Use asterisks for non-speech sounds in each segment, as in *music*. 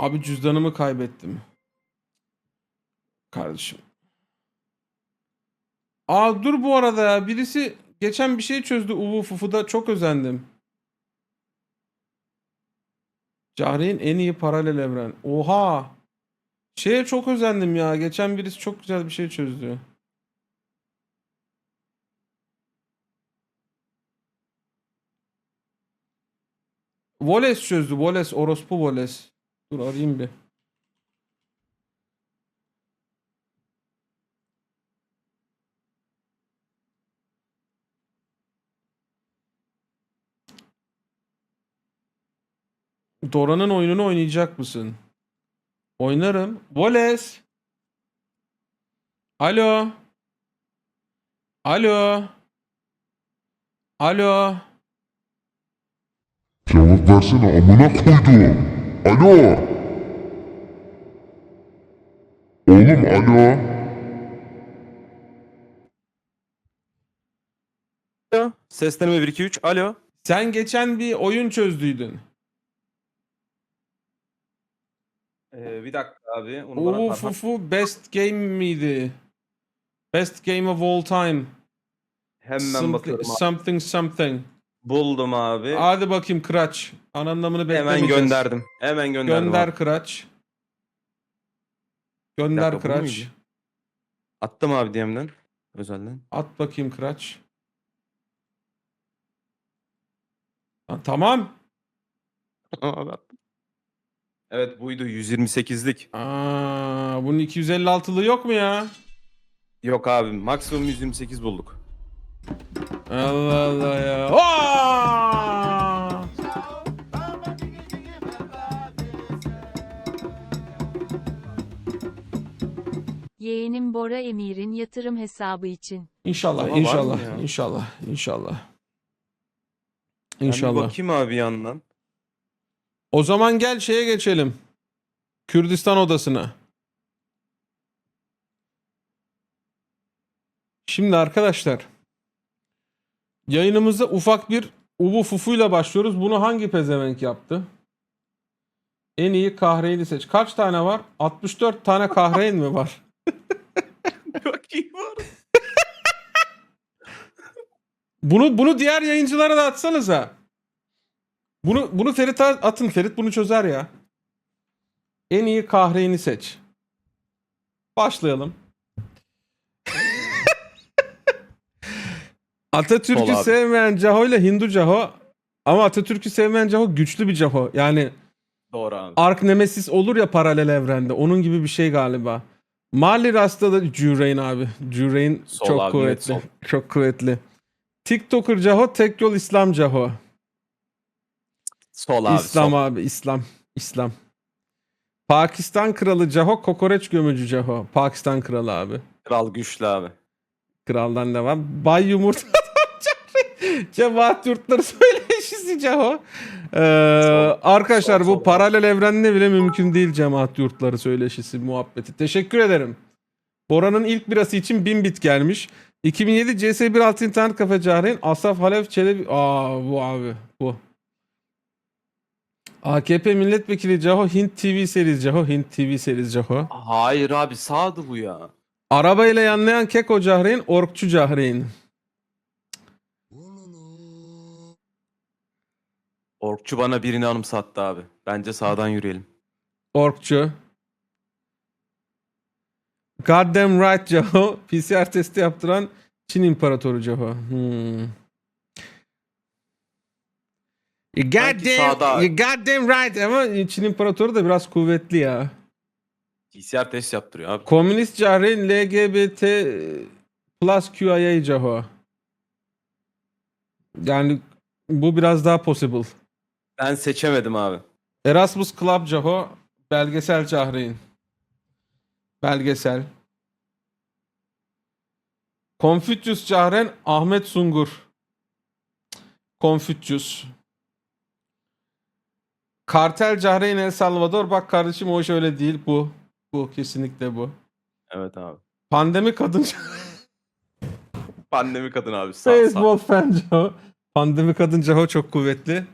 Abi cüzdanımı kaybettim. Kardeşim. Aa dur bu arada ya. Birisi geçen bir şey çözdü Uvu Fufu'da. Çok özendim. Cahre'nin en iyi paralel evren. Oha. Şeye çok özendim ya. Geçen birisi çok güzel bir şey çözdü. Voles çözdü. Voles. Orospu Voles. Dur arayayım bir. Dora'nın oyununu oynayacak mısın? Oynarım. Voles. Alo. Alo. Alo. Cevap versene amına koydum. Alo. Oğlum alo. Alo. Ses deneme 1 2 3. Alo. Sen geçen bir oyun çözdüydün. Ee, bir dakika abi. Onu bana parmak- Fufu Best Game miydi? Best Game of All Time. Hemen Something bakıyorum abi. something. something. Buldum abi. Hadi bakayım Kıraç. Anlamını beklemeyeceğiz. Hemen gönderdim. Hemen gönderdim. Gönder abi. Kıraç. Gönder dakika, Kıraç. Attım abi DM'den. Özelden. At bakayım Kıraç. Ha, tamam. *laughs* Abi attım. Evet buydu 128'lik. Aa, bunun 256'lığı yok mu ya? Yok abi maksimum 128 bulduk. Allah Allah ya. Aa! Yeğenim Bora Emir'in yatırım hesabı için. İnşallah, Ama var mı inşallah, ya? inşallah, inşallah. Ben bir İnşallah. bakayım abi yandan. O zaman gel şeye geçelim. Kürdistan odasına. Şimdi arkadaşlar yayınımıza ufak bir uvu fufuyla başlıyoruz. Bunu hangi pezevenk yaptı? En iyi kahreyni seç. Kaç tane var? 64 tane kahreyn mi var? Bakayım var. Bunu bunu diğer yayıncılara da atsanıza. Bunu bunu Ferit'e atın. Ferit bunu çözer ya. En iyi kahreyni seç. Başlayalım. *laughs* Atatürk'ü sevmeyen Caho ile Hindu Caho ama Atatürk'ü sevmeyen Caho güçlü bir Caho. Yani Doğru abi. Ark Nemesis olur ya paralel evrende. Onun gibi bir şey galiba. Mali Rasta da Jurain abi. Sol çok abi, kuvvetli. Çok kuvvetli. TikToker Caho, tek yol İslam Caho. Sol abi. İslam sol. abi, İslam. İslam. Pakistan kralı Caho, kokoreç gömücü Caho. Pakistan kralı abi. Kral güçlü abi. Kraldan devam. Bay Yumurta *laughs* Cemaat yurtları *laughs* söyleşisi Caho. Ee, arkadaşlar bu paralel evrende bile mümkün değil cemaat yurtları söyleşisi muhabbeti. Teşekkür ederim. Bora'nın ilk birası için 1000 bit gelmiş. 2007 CS16 internet kafe Cahreyn Asaf Halef Çelebi. Aa bu abi bu. AKP milletvekili Caho Hint TV serisi Caho Hint TV serisi Caho. Hayır abi sağdı bu ya. Arabayla yanlayan Keko Cahreyn Orkçu Cahreyn. Orkçu bana birini anımsattı abi. Bence sağdan yürüyelim. Orkçu. Goddamn right Caho. *laughs* PCR testi yaptıran Çin İmparatoru Caho. Hmm. You goddamn, you goddamn right ama Çin İmparatoru da biraz kuvvetli ya. PCR test yaptırıyor abi. Komünist Cahreyn LGBT plus QIA Caho. Yani bu biraz daha possible. Ben seçemedim abi. Erasmus Club Caho, belgesel Cahreyn. Belgesel. Confucius Cahren, Ahmet Sungur. Confucius. Kartel Cahreyn El Salvador. Bak kardeşim o iş öyle değil. Bu. Bu kesinlikle bu. Evet abi. Pandemi kadın Pandemi kadın abi. Sağ, sağ. Baseball fan Caho. Pandemi kadın Caho çok kuvvetli.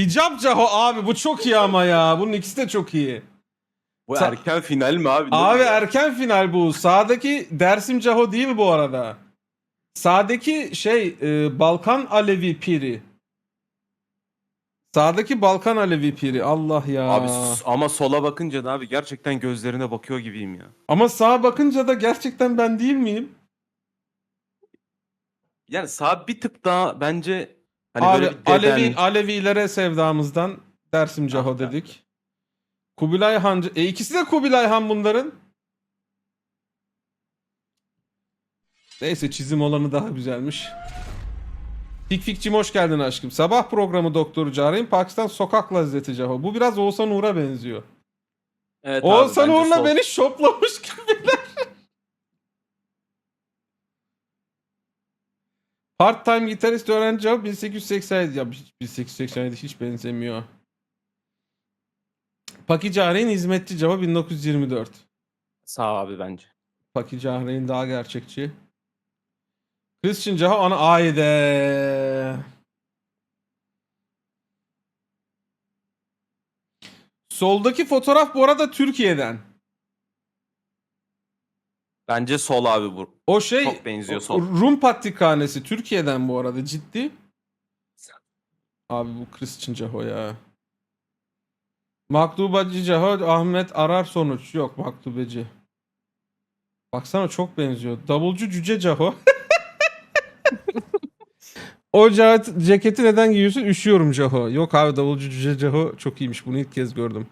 Hicap Caho abi bu çok iyi ama ya. Bunun ikisi de çok iyi. Bu Sa- erken final mi abi? Ne Abi bu erken final bu. Sağdaki Dersim Caho değil bu arada. Sağdaki şey e, Balkan Alevi Piri. Sağdaki Balkan Alevi Piri. Allah ya. Abi s- ama sola bakınca da abi gerçekten gözlerine bakıyor gibiyim ya. Ama sağa bakınca da gerçekten ben değil miyim? Yani sağ bir tık daha bence hani Abi böyle bir deden, Alevi Alevilere sevdamızdan Dersim Caho Ah, dedik. Kubilay Han e ikisi de Kubilay Han bunların. Neyse çizim olanı daha güzelmiş. Fikfikçim hoş geldin aşkım. Sabah programı doktoru Cahreyn Pakistan sokak lezzeti Caho. Bu biraz Oğuzhan Uğur'a benziyor. Evet abi, Oğuzhan bence Uğur'la sol. beni şoplamış gibiler. Part time gitarist öğrenci Caho 1887. Ya hiç 1887 hiç benzemiyor. Paki Cahreyn hizmetçi Caho 1924. Sağ abi bence. Paki Cahreyn daha gerçekçi. Christian Caho ana ayde. Soldaki fotoğraf bu arada Türkiye'den. Bence sol abi bu. O şey Çok benziyor sol. Rum patrikhanesi Türkiye'den bu arada ciddi. Abi bu Christian Caho ya. Maktubacı Caho Ahmet arar sonuç. Yok maktubeci. Baksana çok benziyor. Davulcu Cüce Caho. *laughs* o ca- ceketi neden giyiyorsun? Üşüyorum Caho. Yok abi davulcu Cüce Caho çok iyiymiş. Bunu ilk kez gördüm.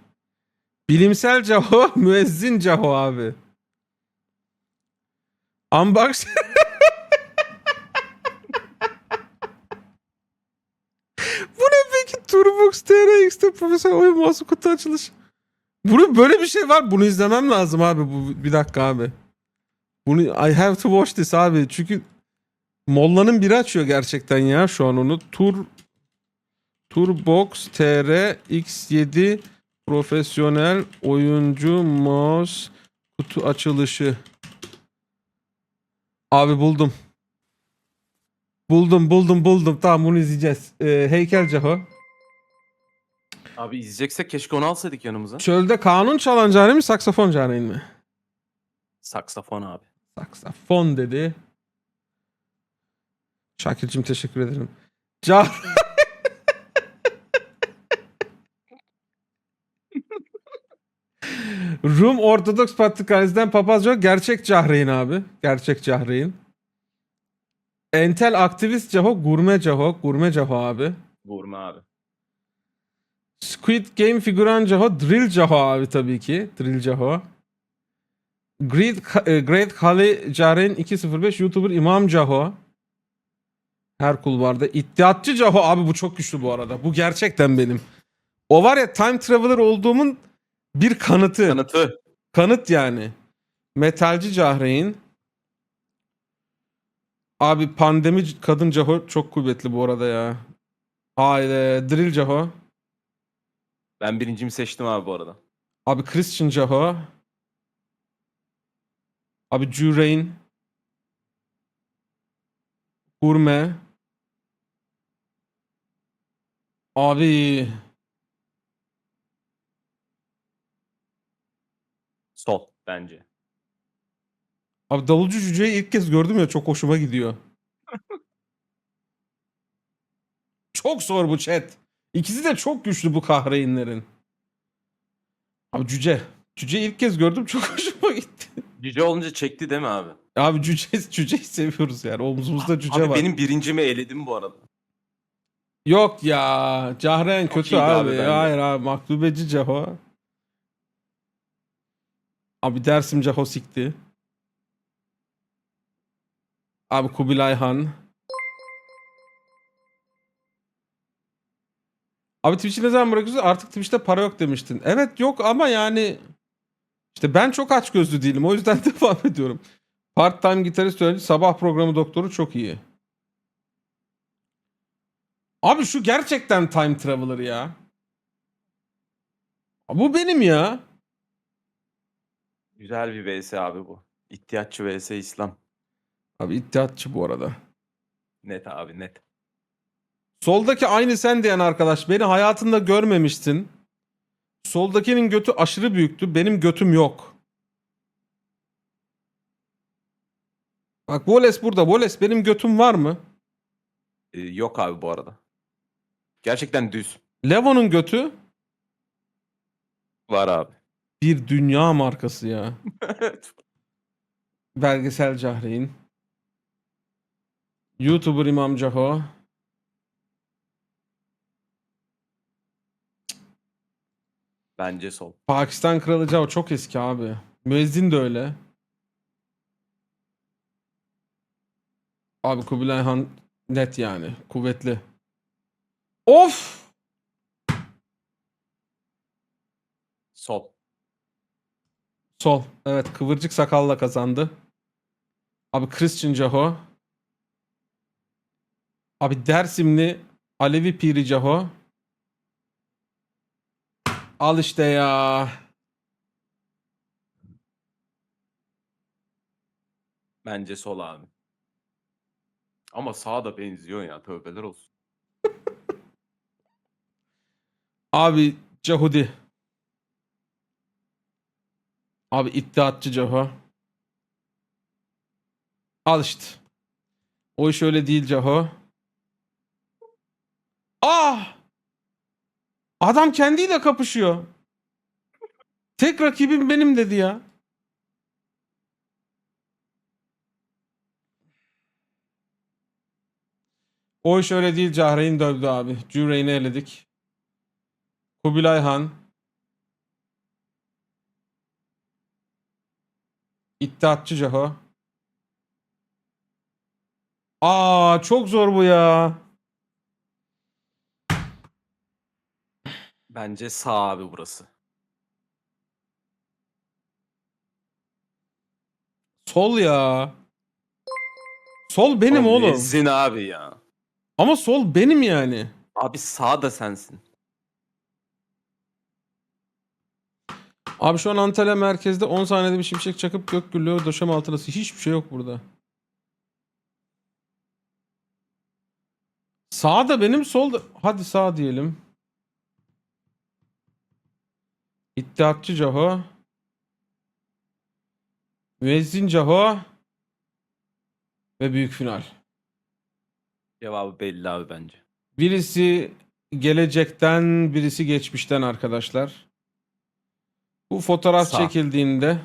Bilimsel Caho, *laughs* müezzin Caho abi. Unbox *laughs* Bu ne peki? Turbox TRX'te Profesör Oyun kutu açılış. Bunu böyle bir şey var. Bunu izlemem lazım abi. Bu bir dakika abi. Bunu I have to watch this abi. Çünkü Molla'nın biri açıyor gerçekten ya şu an onu. Tur Turbox TR X7 profesyonel oyuncu mouse kutu açılışı. Abi buldum. Buldum buldum buldum. Tamam bunu izleyeceğiz. Ee, heykel Caho. Abi izleyeceksek keşke onu alsaydık yanımıza. Çölde kanun çalan cani mi saksafon cani mi? Saksafon abi. Saksafon dedi. Şakir'cim teşekkür ederim. Ca Rum Ortodoks Patrikhanesi'nden papaz yok. Gerçek Cahreyn abi. Gerçek Cahreyn. Entel aktivist Caho, gurme Caho. Gurme Caho abi. Vurma abi. Squid Game figüran Caho, Drill Caho abi tabii ki. Drill Caho. Great, e, Great Kali Caren 205 YouTuber İmam Caho. Her kulvarda. İddiatçı Caho abi bu çok güçlü bu arada. Bu gerçekten benim. O var ya time traveler olduğumun bir kanıtı. Kanıtı. Kanıt yani. Metalci Cahreyn. Abi pandemi kadın Caho çok kuvvetli bu arada ya. Haydi Drill Caho. Ben birincimi seçtim abi bu arada. Abi Christian Caho. Abi Jurain. Gurme. Abi Sol bence. Abi davulcu cüceyi ilk kez gördüm ya çok hoşuma gidiyor. *laughs* çok zor bu chat. İkisi de çok güçlü bu kahreynlerin. Abi cüce. Cüceyi ilk kez gördüm çok *laughs* hoşuma gitti. Cüce olunca çekti değil mi abi? Abi cüce, *laughs* cüceyi seviyoruz yani. Omzumuzda cüce abi var. benim birincimi eledim bu arada. Yok ya. Cahren Çok kötü iyiydi abi. abi bence. Hayır abi. Maklubeci Caho. Abi Dersim Caho sikti. Abi Kubilay Han. Abi Twitch'i ne zaman bırakıyorsun? Artık Twitch'te para yok demiştin. Evet yok ama yani işte ben çok aç gözlü değilim. O yüzden *laughs* devam ediyorum. Part time gitarist öğrenci sabah programı doktoru çok iyi. Abi şu gerçekten time traveler ya. Bu benim ya. Güzel bir vs abi bu. İhtiyatçı vs İslam. Abi iddiatçı bu arada. Net abi net. Soldaki aynı sen diyen arkadaş beni hayatında görmemiştin. Soldakinin götü aşırı büyüktü. Benim götüm yok. Bak Voles burada. Voles benim götüm var mı? Ee, yok abi bu arada. Gerçekten düz. Levo'nun götü Var abi. bir dünya markası ya. *laughs* Belgesel Cahreyn. YouTuber İmam Caho. Bence sol. Pakistan Kralı Caho çok eski abi. Müezzin de öyle. Abi Kubilay Han net yani. Kuvvetli. Of! Sol. Sol. Evet kıvırcık sakalla kazandı. Abi Christian Caho. Abi Dersimli Alevi Piri Caho. Al işte ya. Bence sol abi. Ama sağa da benziyor ya. Tövbeler olsun. *laughs* Abi Cahudi. Abi iddiatçı Caho. Al işte. O iş öyle değil Caho. Ah! Adam kendiyle kapışıyor. Tek rakibim benim dedi ya. O iş öyle değil Cahreyn dövdü abi. Cüreyn'i eledik. Kubilay Han. İttihatçı Caho. Aa çok zor bu ya. Bence sağ abi burası. Sol ya. Sol benim Oğlum oğlum. Müezzin abi ya. Ama sol benim yani. Abi sağ da sensin. Abi şu an Antalya merkezde 10 saniyede bir şimşek çakıp gök gürlüyor döşem altına. Hiçbir şey yok burada. Sağda benim solda. Hadi sağ diyelim. İttihatçı Caho. Müezzin Caho. Ve büyük final. Cevabı belli abi bence. Birisi gelecekten, birisi geçmişten arkadaşlar. Bu fotoğraf Sağ. çekildiğinde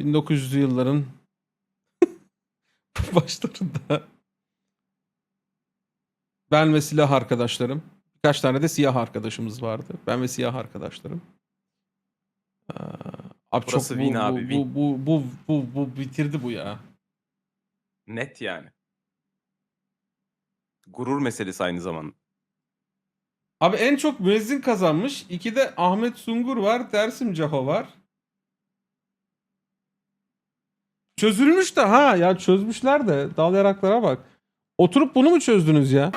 1900'lü yılların *laughs* başlarında ben ve silah arkadaşlarım. Birkaç tane de siyah arkadaşımız vardı. Ben ve siyah arkadaşlarım. Ee, Abi Burası çok bu, win bu, abi, bu, win. bu, bu, bu, bu bitirdi bu ya. Net yani. Gurur meselesi aynı zamanda. Abi en çok müezzin kazanmış. İki de Ahmet Sungur var. Dersim Caho var. Çözülmüş de ha ya çözmüşler de dal yaraklara bak. Oturup bunu mu çözdünüz ya?